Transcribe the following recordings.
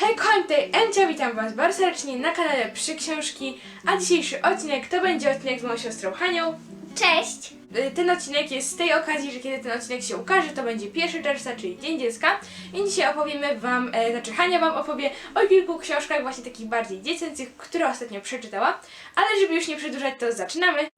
Hej, kochani, tutaj Emcia, witam Was bardzo serdecznie na kanale Przy Książki, a dzisiejszy odcinek to będzie odcinek z moją siostrą Hanią. Cześć! Y, Ten odcinek jest z tej okazji, że kiedy ten odcinek się ukaże, to będzie 1 czerwca, czyli Dzień Dziecka. I dzisiaj opowiemy Wam, e, znaczy Hania Wam opowie o kilku książkach właśnie takich bardziej dziecięcych, które ostatnio przeczytała. Ale żeby już nie przedłużać, to zaczynamy.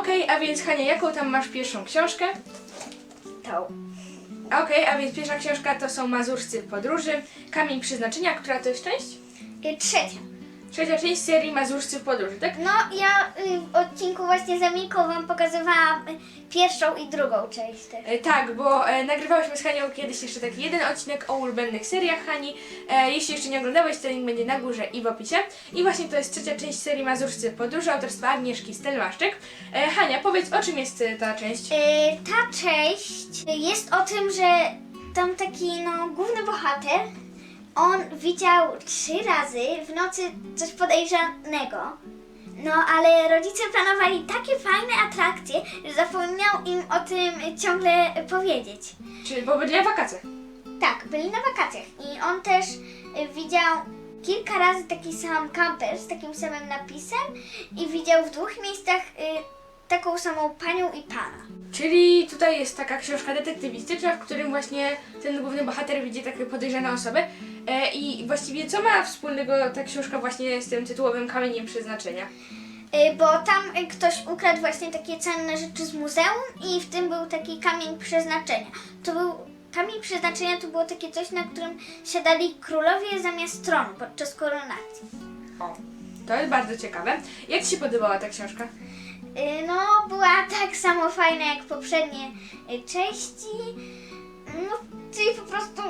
Okej, a więc Hania, jaką tam masz pierwszą książkę? To. Okej, a więc pierwsza książka to są Mazurscy Podróży, Kamień Przeznaczenia, która to jest część? Y, Trzecia. Trzecia część serii Mazurscy Podróży, tak? No, ja y, w odcinku właśnie z Emilką wam pokazywałam y, pierwszą i drugą część też. E, tak, bo e, nagrywałyśmy z Hanią kiedyś jeszcze taki jeden odcinek o ulubionych seriach Hani. E, jeśli jeszcze nie oglądałeś, to link będzie na górze i w opisie. I właśnie to jest trzecia część serii Mazurscy Podróży autorstwa Agnieszki Stelmaszczyk. E, Hania, powiedz o czym jest e, ta część? Y, ta część jest o tym, że tam taki no, główny bohater, on widział trzy razy w nocy coś podejrzanego. No, ale rodzice planowali takie fajne atrakcje, że zapomniał im o tym ciągle powiedzieć. Czy bo byli na wakacjach? Tak, byli na wakacjach i on też widział kilka razy taki sam kamper z takim samym napisem i widział w dwóch miejscach y, taką samą panią i pana. Czyli tutaj jest taka książka detektywistyczna, w którym właśnie ten główny bohater widzi takie podejrzane osoby. E, I właściwie co ma wspólnego ta książka właśnie z tym tytułowym Kamieniem Przeznaczenia? Y, Bo tam y, ktoś ukradł właśnie takie cenne rzeczy z muzeum i w tym był taki kamień przeznaczenia. To był kamień przeznaczenia to było takie coś, na którym siadali królowie zamiast tronu podczas koronacji. O, to jest bardzo ciekawe. Jak Ci się podobała ta książka? Y, No, była tak samo fajna jak poprzednie y, części. No, czyli po prostu.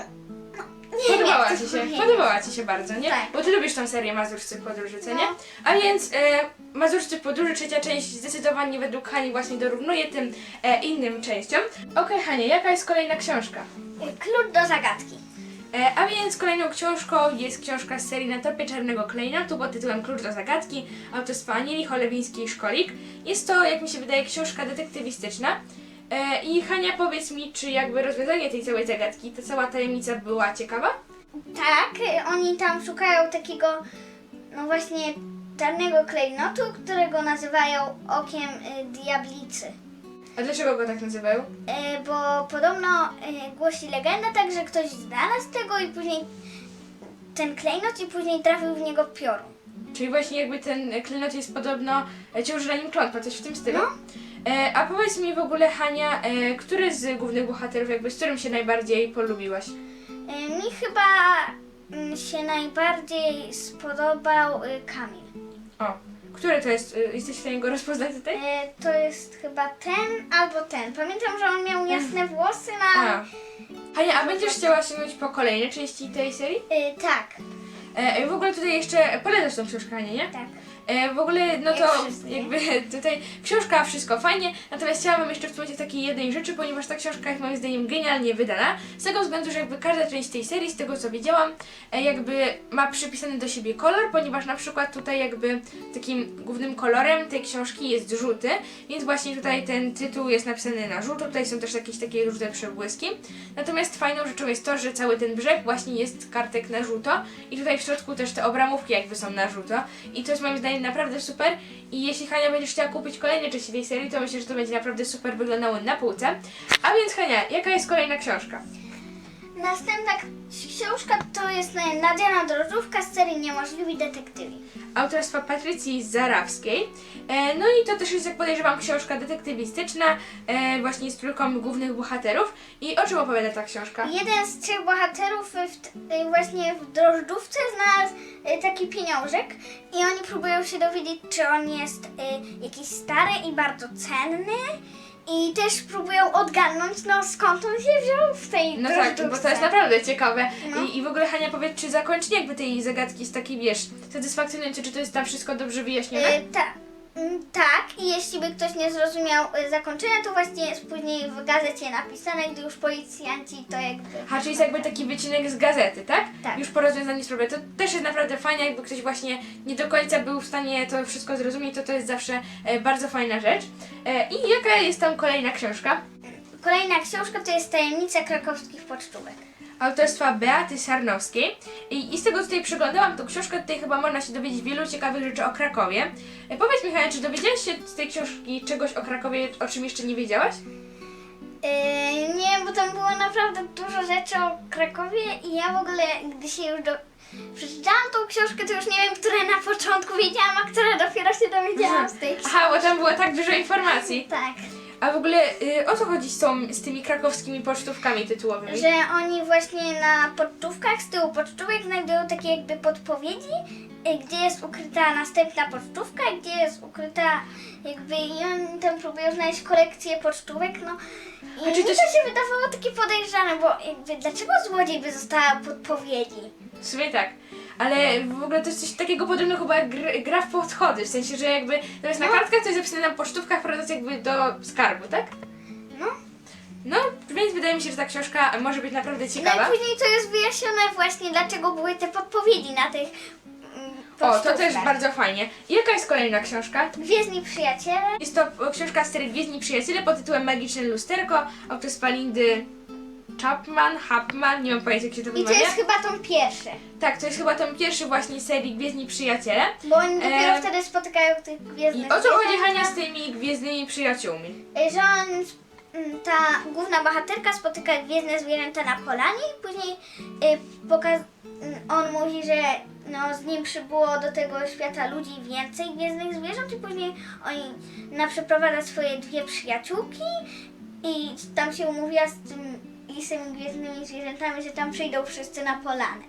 Nie Podobała to Ci się, powiedzieć. podobała Ci się bardzo, nie? Tak. Bo Ty lubisz tą serię Mazurscy Podróży, co nie? No. A więc e, Mazurscy Podróży, trzecia część zdecydowanie według Hani właśnie dorównuje tym e, innym częściom. Okej, Hanie, jaka jest kolejna książka? Y, Klucz do zagadki. E, a więc kolejną książką jest książka z serii Na topie czarnego klejnotu pod tytułem Klucz do zagadki autorstwa Anieli Cholewińskiej-Szkolik. Jest to, jak mi się wydaje, książka detektywistyczna. E, I Hania, powiedz mi, czy jakby rozwiązanie tej całej zagadki, ta cała tajemnica była ciekawa? Tak, y, oni tam szukają takiego, no właśnie, czarnego klejnotu, którego nazywają okiem y, diablicy. A dlaczego go tak nazywają? Y, bo podobno y, głosi legenda tak, że ktoś znalazł tego i później ten klejnot i później trafił w niego piorun. Czyli właśnie jakby ten klejnot jest podobno e, ciąży na nim klątwa, coś w tym stylu. No. E, a powiedz mi w ogóle, Hania, e, który z głównych bohaterów, jakby z którym się najbardziej polubiłaś? Y, Mi chyba mm, się najbardziej spodobał y, Kamil. O, który to jest? E, jesteś w stanie go rozpoznać tutaj? Y, To jest chyba ten albo ten. Pamiętam, że on miał jasne włosy na... A. Hania, a będziesz chciała sięgnąć po kolejne części tej serii? Y, tak, E, w ogóle tutaj jeszcze polecasz tą książkę, Hania, nie? tak. E, w ogóle, no to jakby tutaj książka, wszystko fajnie, natomiast chciałabym jeszcze wspomnieć o takiej jednej rzeczy, ponieważ ta książka jest moim zdaniem genialnie wydana, z tego względu, że jakby każda część tej serii, z tego co wiedziałam, e, jakby ma przypisany do siebie kolor, ponieważ na przykład tutaj jakby takim głównym kolorem tej książki jest żółty, więc właśnie tutaj ten tytuł jest napisany na żółto, tutaj są też jakieś takie różne przebłyski, natomiast fajną rzeczą jest to, że cały ten brzeg właśnie jest kartek na żółto i tutaj w środku też te obramówki jakby są na żółto i to jest moim zdaniem naprawdę super i jeśli Hania będziesz chciała kupić kolejne części tej serii, to myślę, że to będzie naprawdę super wyglądało na półce. A więc Hania, jaka jest kolejna książka? Następna k- książka to jest Nadziana Drożdżówka z serii Niemożliwi Detektywi. Autorstwa Patrycji Zarawskiej. E, no i to też jest, jak podejrzewam, książka detektywistyczna, e, właśnie z trójką głównych bohaterów. I o czym opowiada ta książka? Jeden z trzech bohaterów w, t- e, właśnie w drożdżówce znalazł e, taki pieniążek i oni próbują się dowiedzieć, czy on jest e, jakiś stary i bardzo cenny. I też próbują odgadnąć, no skąd on się wziął w tej No tak, bo to jest naprawdę ciekawe. No. I, I w ogóle Hania powiedz, czy zakończenie jakby tej zagadki jest takie, wiesz, satysfakcjonujące, czy to jest tam wszystko dobrze wyjaśnione? E, tak. Mm, Tak, i jeśli by ktoś nie zrozumiał y, zakończenia, to właśnie jest później w gazecie napisane, gdy już policjanci to jakby... A czyli jest jakby taki wycinek z gazety, tak? Tak. Już po rozwiązaniu sprawy. To też jest naprawdę fajne, jakby ktoś właśnie nie do końca był w stanie to wszystko zrozumieć, to to jest zawsze e, bardzo fajna rzecz. E, I jaka jest tam kolejna książka? Kolejna książka to jest Tajemnica krakowskich pocztówek. Autorstwa Beaty Sarnowskiej. I, I z tego co tutaj przeglądałam tą książkę, tutaj chyba można się dowiedzieć wielu ciekawych rzeczy o Krakowie. E, powiedz Michał, czy dowiedziałaś się z tej książki czegoś o Krakowie, o czym jeszcze nie wiedziałaś? Yy, nie, bo tam było naprawdę dużo rzeczy o Krakowie i ja w ogóle, gdy się już do... przeczytałam tą książkę, to już nie wiem, które na początku wiedziałam, a które dopiero się dowiedziałam z tej książki. Aha, bo tam było tak dużo informacji. Tak, A w ogóle y, o co chodzi z, tą, z tymi krakowskimi pocztówkami tytułowymi? że oni właśnie na pocztówkach, z tyłu pocztówek znajdują takie jakby podpowiedzi, y, gdzie jest ukryta następna pocztówka, gdzie jest ukryta jakby i oni tam próbują znaleźć kolekcję pocztówek, no. I A czy mi to się wydawało takie podejrzane, bo jakby dlaczego złodziej by została podpowiedzi? W sumie tak. Ale w ogóle to jest coś takiego podobnego chyba jak gr, gra w podchody, w sensie, że jakby zamiast na No. kartkach to jest zapisane na pocztówkach, proces jakby do skarbu, tak? No. No, więc wydaje mi się, że ta książka może być naprawdę No ciekawa. i później to jest wyjaśnione właśnie, dlaczego były te podpowiedzi na tych mm, O, to też pocztówkach. bardzo fajnie. I jaka jest kolejna książka? Gwiezdni przyjaciele. Jest to książka z serii Gwiezdni Przyjaciele pod tytułem Magiczne Lusterko autorstwa Lindy Chapman, Hapman, nie mam pojęcia jak się to I to wymawia. jest chyba tą pierwszy. Tak, to jest chyba ten pierwszy właśnie z serii Gwiezdni Przyjaciele. Bo oni dopiero Em, wtedy spotykają tych I gwiezdnych o co chodzi Hania z tymi gwiezdnymi przyjaciółmi? Że on, mm, ta główna bohaterka spotyka gwiezdne zwierzęta na polanie i później y, pokaz- mm, on mówi, że no, z nim przybyło do tego świata ludzi więcej gwiezdnych zwierząt i później oni na przeprowadza swoje dwie przyjaciółki i tam się umówiła z tym i z tymi gwiezdnymi zwierzętami, że tam przyjdą wszyscy na polanę.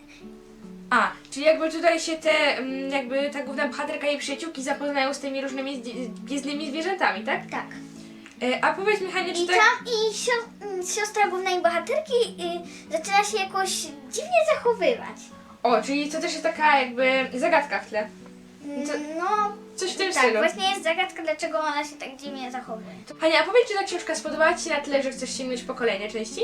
A, czyli jakby tutaj się te, mm, jakby ta główna bohaterka i przyjaciółki zapoznają z tymi różnymi gwiezdnymi zwierzętami, tak? Tak. E, a powiedz mi Hania, czy I tak... tam i sio- mm, siostra głównej bohaterki y, zaczyna się jakoś dziwnie zachowywać. O, czyli to też jest taka jakby zagadka w tle. To- No, Coś w tym tak, stylu. właśnie jest zagadka, dlaczego ona się tak dziwnie zachowuje. Hania, a powiedz, czy ta książka spodobała Ci się na tyle, że chcesz sięgnąć po kolejne części?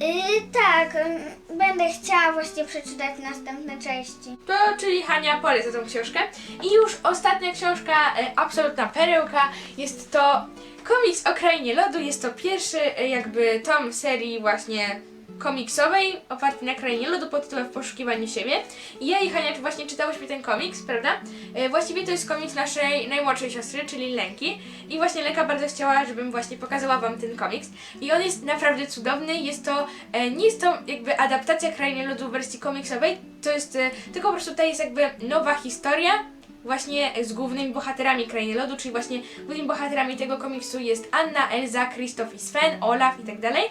Yy, tak, ym, będę chciała właśnie przeczytać następne części. To, czyli Hania poleca tą książkę. I już ostatnia książka, e, absolutna perełka, jest to komiks o Krainie Lodu. Jest to pierwszy e, jakby tom serii właśnie komiksowej, oparty na Krainie Lodu pod tytułem W poszukiwaniu siebie. I ja i Hania właśnie czytałyśmy ten komiks, prawda? E, właściwie to jest komiks naszej najmłodszej siostry, czyli Lenki. I właśnie Lenka bardzo chciała, żebym właśnie pokazała Wam ten komiks. I on jest naprawdę cudowny. Jest to, e, nie jest to jakby adaptacja Krainy Lodu w wersji komiksowej, to jest, e, tylko po prostu tutaj jest jakby nowa historia, właśnie z głównymi bohaterami Krainy Lodu, czyli właśnie głównymi bohaterami tego komiksu jest Anna, Elza, Krzysztof i Sven, Olaf i tak dalej.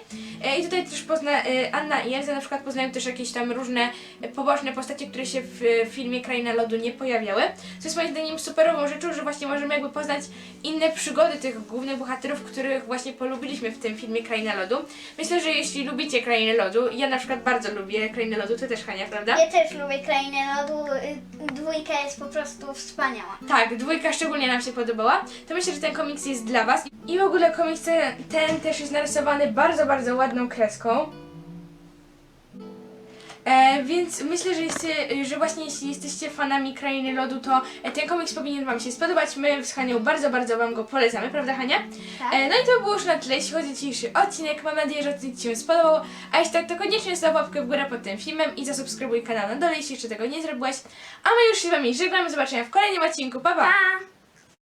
E, I tutaj też pozna, e, Anna i Elza na przykład poznają też jakieś tam różne e, poboczne postacie, które się w filmie Kraina Lodu nie pojawiały. Co jest moim zdaniem superową rzeczą, że właśnie możemy jakby poznać inne przygody tych głównych bohaterów, których właśnie polubiliśmy w tym filmie Kraina Lodu. Myślę, że jeśli lubicie Krainę Lodu, ja na przykład bardzo lubię Krainę Lodu, ty też Hania, prawda? Ja też lubię Krainę Lodu, y, dwójka jest po prostu wspaniała. Tak, dwójka szczególnie nam się podobała. To myślę, że ten komiks jest dla Was. I w ogóle komiks ten, ten też jest narysowany bardzo, bardzo ładną kreską. E, więc myślę, że, jesteście, że właśnie jeśli jesteście fanami Krainy Lodu, to e, ten komiks powinien Wam się spodobać. My z Hanią bardzo, bardzo Wam go polecamy, prawda Hania? Tak. E, no i to było już na tyle, jeśli chodzi o dzisiejszy odcinek. Mam nadzieję, że odcinek Ci się spodobał. A jeśli tak, to koniecznie zostaw łapkę w górę pod tym filmem i zasubskrybuj kanał na dole, jeśli jeszcze tego nie zrobiłeś. A my już się z Wami żegnamy. Zobaczenia w kolejnym odcinku. Pa, pa! Pa!